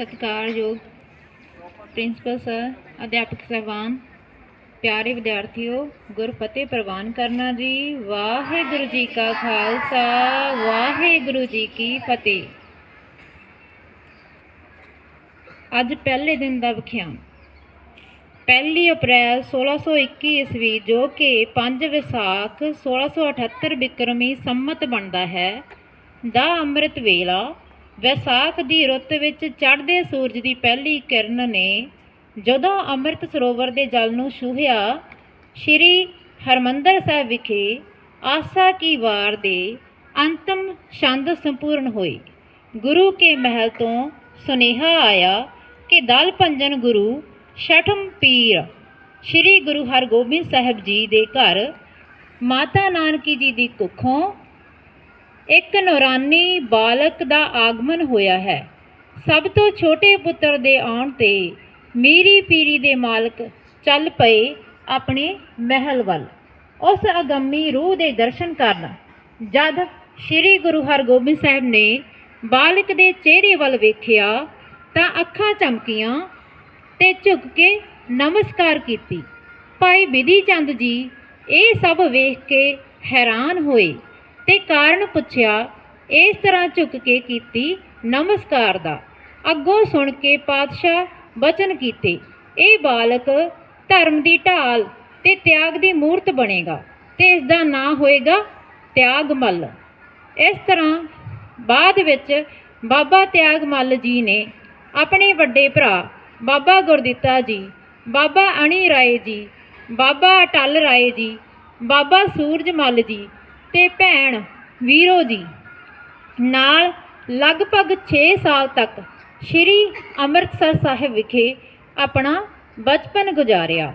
ਸਤਿਕਾਰਯੋਗ principal sir, ਅਧਿਆਪਕ ਸਹਿਬਾਨ, ਪਿਆਰੇ ਵਿਦਿਆਰਥੀਓ, ਗੁਰਫਤਿਹ ਪ੍ਰਵਾਨ ਕਰਨਾ ਜੀ, ਵਾਹਿਗੁਰੂ ਜੀ ਕਾ ਖਾਲਸਾ, ਵਾਹਿਗੁਰੂ ਜੀ ਕੀ ਫਤਿਹ। ਅੱਜ ਪਹਿਲੇ ਦਿਨ ਦਾ ਵਿਖਿਆਨ। ਪਹਿਲੀ ਅਪ੍ਰੈਲ 1621 ਈਸਵੀ, ਜੋ ਕਿ 5 ਵਿਸਾਖ 1678 ਬਿਕਰਮੀ ਸੰਮਤ ਬਣਦਾ ਹੈ, ਦਾ ਅੰਮ੍ਰਿਤ ਵੇਲਾ ਵਿਸਾਖ ਦੀ ਰੁੱਤ ਵਿੱਚ ਚੜ੍ਹਦੇ ਸੂਰਜ ਦੀ ਪਹਿਲੀ ਕਿਰਨ ਨੇ ਜਦੋਂ ਅੰਮ੍ਰਿਤ ਸਰੋਵਰ ਦੇ ਜਲ ਨੂੰ ਛੂਹਿਆ, ਸ਼੍ਰੀ ਹਰਮੰਦਰ ਸਾਹਿਬ ਵਿਖੇ ਆਸਾ ਕੀ ਵਾਰ ਦੇ ਅੰਤਮ ਛੰਦ ਸੰਪੂਰਨ ਹੋਈ ਗੁਰੂ ਕੇ ਮਹਿਲ ਤੋਂ ਸੁਨੇਹਾ ਆਇਆ ਕਿ ਦਲ ਭੰਜਨ ਗੁਰੂ ਛਠਮ ਪੀਰ ਸ੍ਰੀ ਗੁਰੂ ਹਰਗੋਬਿੰਦ ਸਾਹਿਬ ਜੀ ਦੇ ਘਰ ਮਾਤਾ ਨਾਨਕੀ ਜੀ ਦੀ ਕੁੱਖੋਂ ਇੱਕ ਨੌਰਾਨੀ ਬਾਲਕ ਦਾ ਆਗਮਨ ਹੋਇਆ ਹੈ। ਸਭ ਤੋਂ ਛੋਟੇ ਪੁੱਤਰ ਦੇ ਆਉਣ ਤੇ ਮੀਰੀ ਪੀਰੀ ਦੇ ਮਾਲਕ ਚੱਲ ਪਏ ਆਪਣੇ ਮਹਿਲ ਵੱਲ। ਉਸ ਅਗੰਮੀ ਰੂਹ ਦੇ ਦਰਸ਼ਨ ਕਰਨ ਜਦ ਸ੍ਰੀ ਗੁਰੂ ਹਰਗੋਬਿੰਦ ਸਾਹਿਬ ਨੇ ਬਾਲਕ ਦੇ ਚਿਹਰੇ ਵੱਲ ਵੇਖਿਆ ਤਾਂ ਅੱਖਾਂ ਚਮਕੀਆਂ ਤੇ ਝੁਕ ਕੇ ਨਮਸਕਾਰ ਕੀਤੀ। ਭਾਈ ਵਿਧੀ ਚੰਦ ਜੀ ਇਹ ਸਭ ਵੇਖ ਕੇ ਹੈਰਾਨ ਹੋਏ। ਤੇ ਕਾਰਨ ਪੁੱਛਿਆ, ਇਸ ਤਰ੍ਹਾਂ ਝੁਕ ਕੇ ਕੀਤੀ, ਨਮਸਕਾਰ ਦਾ। ਅੱਗੋਂ ਸੁਣ ਕੇ ਪਾਤਸ਼ਾਹ ਬਚਨ ਕੀਤੇ, ਇਹ ਬਾਲਕ ਧਰਮ ਦੀ ਢਾਲ ਤੇ ਤਿਆਗ ਦੀ ਮੂਰਤ ਬਣੇਗਾ ਤੇ ਇਸ ਦਾ ਨਾਂ ਹੋਏਗਾ ਤਿਆਗ ਮੱਲ ਇਸ ਤਰ੍ਹਾਂ ਬਾਅਦ ਵਿੱਚ ਬਾਬਾ ਤਿਆਗ ਮੱਲ ਜੀ ਨੇ ਆਪਣੇ ਵੱਡੇ ਭਰਾ ਬਾਬਾ ਗੁਰਦਿੱਤਾ ਜੀ, ਬਾਬਾ ਅਣੀ ਰਾਏ ਜੀ, ਬਾਬਾ ਅਟਲ ਰਾਏ ਜੀ, ਬਾਬਾ ਸੂਰਜ ਮੱਲ ਜੀ ਤੇ ਭੈਣ ਵੀਰੋ ਜੀ। ਨਾਲ ਲਗਭਗ 6 ਸਾਲ ਤੱਕ ਸ੍ਰੀ ਅੰਮ੍ਰਿਤਸਰ ਸਾਹਿਬ ਵਿਖੇ ਆਪਣਾ ਬਚਪਨ ਗੁਜ਼ਾਰਿਆ।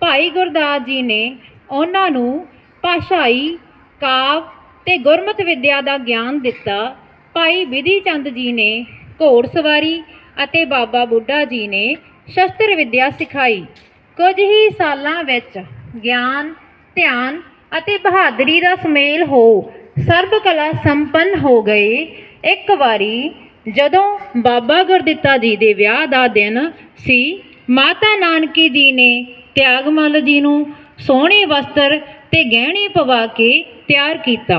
ਭਾਈ ਗੁਰਦਾਸ ਜੀ ਨੇ ਉਹਨਾਂ ਨੂੰ ਭਾਸ਼ਾਈ, ਕਾਵ ਤੇ ਗੁਰਮਤਿ ਵਿਦਿਆ ਦਾ ਗਿਆਨ ਦਿੱਤਾ। ਭਾਈ ਵਿਧੀ ਚੰਦ ਜੀ ਨੇ ਘੋੜ ਸਵਾਰੀ ਅਤੇ ਬਾਬਾ ਬੁੱਢਾ ਜੀ ਨੇ ਸ਼ਸਤਰ ਵਿਦਿਆ ਸਿਖਾਈ। ਕੁਝ ਹੀ ਸਾਲਾਂ ਵਿੱਚ ਗਿਆਨ, ਧਿਆਨ ਅਤੇ ਬਹਾਦਰੀ ਦਾ ਸੁਮੇਲ ਹੋ, ਸਰਬ ਕਲਾ ਸੰਪੰਨ ਹੋ ਗਏ। ਇੱਕ ਵਾਰੀ ਜਦੋਂ ਬਾਬਾ ਗੁਰਦਿੱਤਾ ਜੀ ਦੇ ਵਿਆਹ ਦਾ ਦਿਨ ਸੀ, ਮਾਤਾ ਨਾਨਕੀ ਜੀ ਨੇ ਤਿਆਗਮੱਲ ਜੀ ਨੂੰ ਸੋਹਣੇ ਵਸਤਰ ਤੇ ਗਹਿਣੇ ਪਵਾ ਕੇ ਤਿਆਰ ਕੀਤਾ।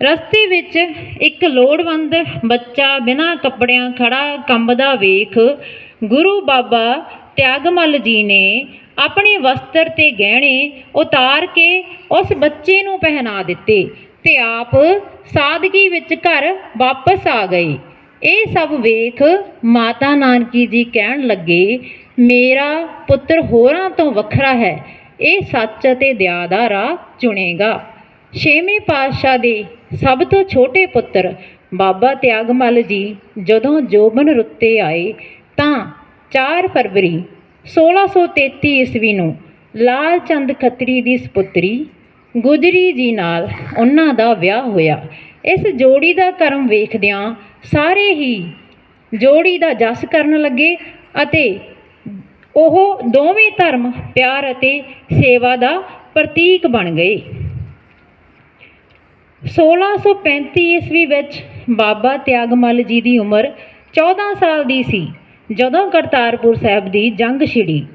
ਰਸਤੇ ਵਿੱਚ ਇੱਕ ਲੋੜਵੰਦ ਬੱਚਾ ਬਿਨਾਂ ਕੱਪੜਿਆਂ ਖੜਾ ਕੰਬਦਾ ਵੇਖ ਗੁਰੂ ਬਾਬਾ ਤਿਆਗਮਲ ਜੀ ਨੇ ਆਪਣੇ ਵਸਤਰ ਤੇ ਗਹਿਣੇ ਉਤਾਰ ਕੇ ਉਸ ਬੱਚੇ ਨੂੰ ਪਹਿਨਾ ਦਿੱਤੇ ਤੇ ਆਪ ਸਾਦਗੀ ਵਿੱਚ ਘਰ ਵਾਪਸ ਆ ਗਏ। ਇਹ ਸਭ ਵੇਖ ਮਾਤਾ ਨਾਨਕੀ ਜੀ ਕਹਿਣ ਲੱਗੇ, ਮੇਰਾ ਪੁੱਤਰ ਹੋਰਾਂ ਤੋਂ ਵੱਖਰਾ ਹੈ, ਇਹ ਸੱਚ ਅਤੇ ਦਇਆ ਦਾ ਰਾਹ ਚੁਣੇਗਾ। ਛੇਵੇਂ ਪਾਤਸ਼ਾਹ ਦੇ ਸਭ ਤੋਂ ਛੋਟੇ ਪੁੱਤਰ ਬਾਬਾ ਤਿਆਗਮੱਲ ਜੀ ਜਦੋਂ ਜੋਬਨ ਰੁੱਤੇ ਆਏ ਤਾਂ 4 ਫਰਵਰੀ 1633 ਈਸਵੀ ਨੂੰ ਲਾਲ ਚੰਦ ਖੱਤਰੀ ਦੀ ਸੁਪੁੱਤਰੀ ਗੁਜਰੀ ਜੀ ਨਾਲ ਉਹਨਾਂ ਦਾ ਵਿਆਹ ਹੋਇਆ। ਇਸ ਜੋੜੀ ਦਾ ਕਰਮ ਵੇਖਦਿਆਂ ਸਾਰੇ ਹੀ ਜੋੜੀ ਦਾ ਜਸ ਕਰਨ ਲੱਗੇ ਅਤੇ ਉਹ ਦੋਵੇਂ ਧਰਮ ਪਿਆਰ ਅਤੇ ਸੇਵਾ ਦਾ ਪ੍ਰਤੀਕ ਬਣ ਗਏ। 1635 ਈਸਵੀ ਵਿੱਚ ਬਾਬਾ ਤਿਆਗਮੱਲ ਜੀ ਦੀ ਉਮਰ 14 ਸਾਲ ਦੀ ਸੀ। ਜਦੋਂ ਕਰਤਾਰਪੁਰ ਸਾਹਿਬ ਦੀ ਜੰਗ ਛਿੜੀ,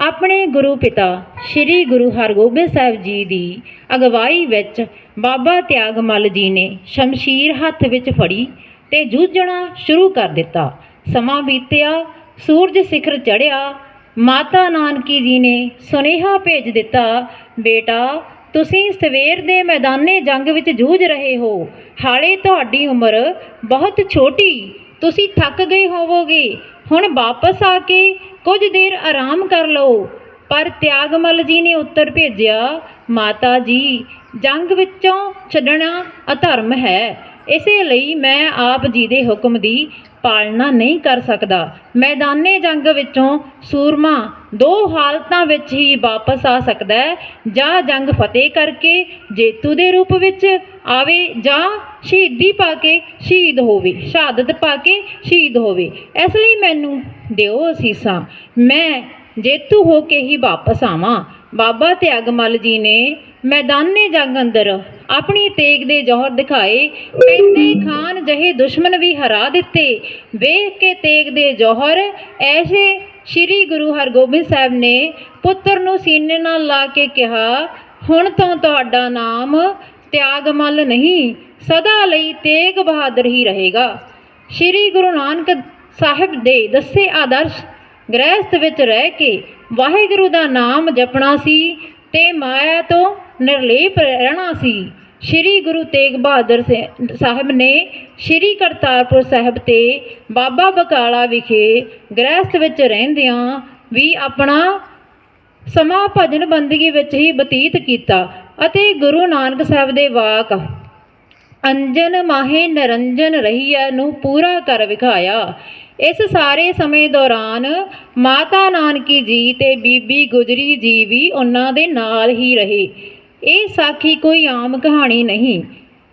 ਆਪਣੇ ਗੁਰੂ ਪਿਤਾ ਸ੍ਰੀ ਗੁਰੂ ਹਰਗੋਬਿੰਦ ਸਾਹਿਬ ਜੀ ਦੀ ਅਗਵਾਈ ਵਿੱਚ ਬਾਬਾ ਤਿਆਗਮੱਲ ਜੀ ਨੇ ਸ਼ਮਸ਼ੀਰ ਹੱਥ ਵਿੱਚ ਫੜੀ ਤੇ ਜੂਝਣਾ ਸ਼ੁਰੂ ਕਰ ਦਿੱਤਾ। ਸਮਾਂ ਬੀਤਿਆ, ਸੂਰਜ ਸਿਖਰ ਚੜ੍ਹਿਆ, ਮਾਤਾ ਨਾਨਕੀ ਜੀ ਨੇ ਸੁਨੇਹਾ ਭੇਜ ਦਿੱਤਾ, ਬੇਟਾ, ਤੁਸੀਂ ਸਵੇਰ ਦੇ ਮੈਦਾਨੇ ਜੰਗ ਵਿੱਚ ਜੂਝ ਰਹੇ ਹੋ। ਹਾਲੇ ਤੁਹਾਡੀ ਉਮਰ ਬਹੁਤ ਛੋਟੀ। ਤੁਸੀਂ ਥੱਕ ਗਏ ਹੋਵੋਗੇ। ਹੁਣ ਵਾਪਸ ਆ ਕੇ ਕੁਝ ਦੇਰ ਆਰਾਮ ਕਰ ਲਓ। ਪਰ ਤਿਆਗਮਲ ਜੀ ਨੇ ਉੱਤਰ ਭੇਜਿਆ, ਮਾਤਾ ਜੀ, ਜੰਗ ਵਿੱਚੋਂ ਛੱਡਣਾ ਅਧਰਮ ਹੈ। ਇਸੇ ਲਈ ਮੈਂ ਆਪ ਜੀ ਦੇ ਹੁਕਮ ਦੀ ਪਾਲਣਾ ਨਹੀਂ ਕਰ ਸਕਦਾ। ਮੈਦਾਨੇ ਜੰਗ ਵਿੱਚੋਂ ਸੂਰਮਾ ਦੋ ਹਾਲਤਾਂ ਵਿੱਚ ਹੀ ਵਾਪਸ ਆ ਸਕਦਾ ਹੈ। ਜਾਂ ਜੰਗ ਫਤਿਹ ਕਰਕੇ ਜੇਤੂ ਦੇ ਰੂਪ ਵਿੱਚ ਆਵੇ ਜਾਂ ਸ਼ਹੀਦੀ ਪਾ ਕੇ ਸ਼ਹੀਦ ਹੋਵੇ, ਸ਼ਹਾਦਤ ਪਾ ਕੇ ਸ਼ਹੀਦ ਹੋਵੇ। ਇਸ ਲਈ ਮੈਨੂੰ ਦਿਓ ਅਸੀਸਾਂ। ਮੈਂ ਜੇਤੂ ਹੋ ਕੇ ਹੀ ਵਾਪਸ ਆਵਾਂ। ਬਾਬਾ ਤਿਆਗਮਲ ਜੀ ਨੇ ਮੈਦਾਨੇ ਜੰਗ ਅੰਦਰ। ਆਪਣੀ ਤੇਗ ਦੇ ਜੋਹਰ ਦਿਖਾਏ ਪੈਂਦੇ ਖਾਨ ਜਹੇ ਦੁਸ਼ਮਣ ਵੀ ਹਰਾ ਦਿੱਤੇ। ਵੇਖ ਕੇ ਤੇਗ ਦੇ ਜੋਹਰ, ਐਸੇ ਸ੍ਰੀ ਗੁਰੂ ਹਰਗੋਬਿੰਦ ਸਾਹਿਬ ਨੇ ਪੁੱਤਰ ਨੂੰ ਸੀਨੇ ਨਾਲ ਲਾ ਕੇ ਕਿਹਾ, ਹੁਣ ਤੋਂ ਤੁਹਾਡਾ ਨਾਮ ਤਿਆਗਮਲ ਨਹੀਂ, ਸਦਾ ਲਈ ਤੇਗ ਬਹਾਦਰ ਹੀ ਰਹੇਗਾ। ਸ੍ਰੀ ਗੁਰੂ ਨਾਨਕ ਸਾਹਿਬ ਦੇ ਦੱਸੇ ਆਦਰਸ਼ ਗ੍ਰਹਿਸਥ ਵਿੱਚ ਰਹਿ ਕੇ ਵਾਹਿਗੁਰੂ ਦਾ ਨਾਮ ਜਪਣਾ ਸੀ ਤੇ ਮਾਇਆ ਤੋਂ ਨਿਰਲੇਪ ਰਹਿਣਾ ਸੀ। ਸ੍ਰੀ ਗੁਰੂ ਤੇਗ ਬਹਾਦਰ ਸੇ- ਸਾਹਿਬ ਨੇ ਸ੍ਰੀ ਕਰਤਾਰਪੁਰ ਸਾਹਿਬ ਤੇ ਬਾਬਾ ਬਕਾਲਾ ਵਿਖੇ ਗ੍ਰਹਿਸਥ ਵਿੱਚ ਰਹਿੰਦਿਆਂ ਵੀ ਆਪਣਾ ਸਮਾਂ ਭਜਨ ਬੰਦਗੀ ਵਿੱਚ ਹੀ ਬਤੀਤ ਕੀਤਾ ਅਤੇ ਗੁਰੂ ਨਾਨਕ ਸਾਹਿਬ ਦੇ ਵਾਕ, ਅੰਜਨ ਮਾਹੇ ਨਰੰਜਨ ਰਹੀਐ ਨੂੰ ਪੂਰਾ ਕਰ ਵਿਖਾਇਆ। ਇਸ ਸਾਰੇ ਸਮੇਂ ਦੌਰਾਨ ਮਾਤਾ ਨਾਨਕੀ ਜੀ ਤੇ ਬੀਬੀ ਗੁਜਰੀ ਜੀ ਵੀ ਉਹਨਾਂ ਦੇ ਨਾਲ ਹੀ ਰਹੇ। ਇਹ ਸਾਖੀ ਕੋਈ ਆਮ ਕਹਾਣੀ ਨਹੀਂ।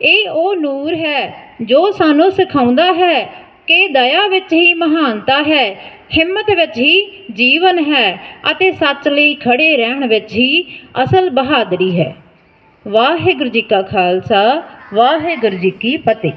ਇਹ ਉਹ ਨੂਰ ਹੈ ਜੋ ਸਾਨੂੰ ਸਿਖਾਉਂਦਾ ਹੈ ਕਿ ਦਇਆ ਵਿੱਚ ਹੀ ਮਹਾਨਤਾ ਹੈ, ਹਿੰਮਤ ਵਿੱਚ ਹੀ ਜੀਵਨ ਹੈ ਅਤੇ ਸੱਚ ਲਈ ਖੜੇ ਰਹਿਣ ਵਿੱਚ ਹੀ ਅਸਲ ਬਹਾਦਰੀ ਹੈ। ਵਾਹਿਗੁਰੂ ਜੀ ਕਾ ਖਾਲਸਾ, ਵਾਹਿਗੁਰੂ ਜੀ ਕੀ ਫਤਿਹ।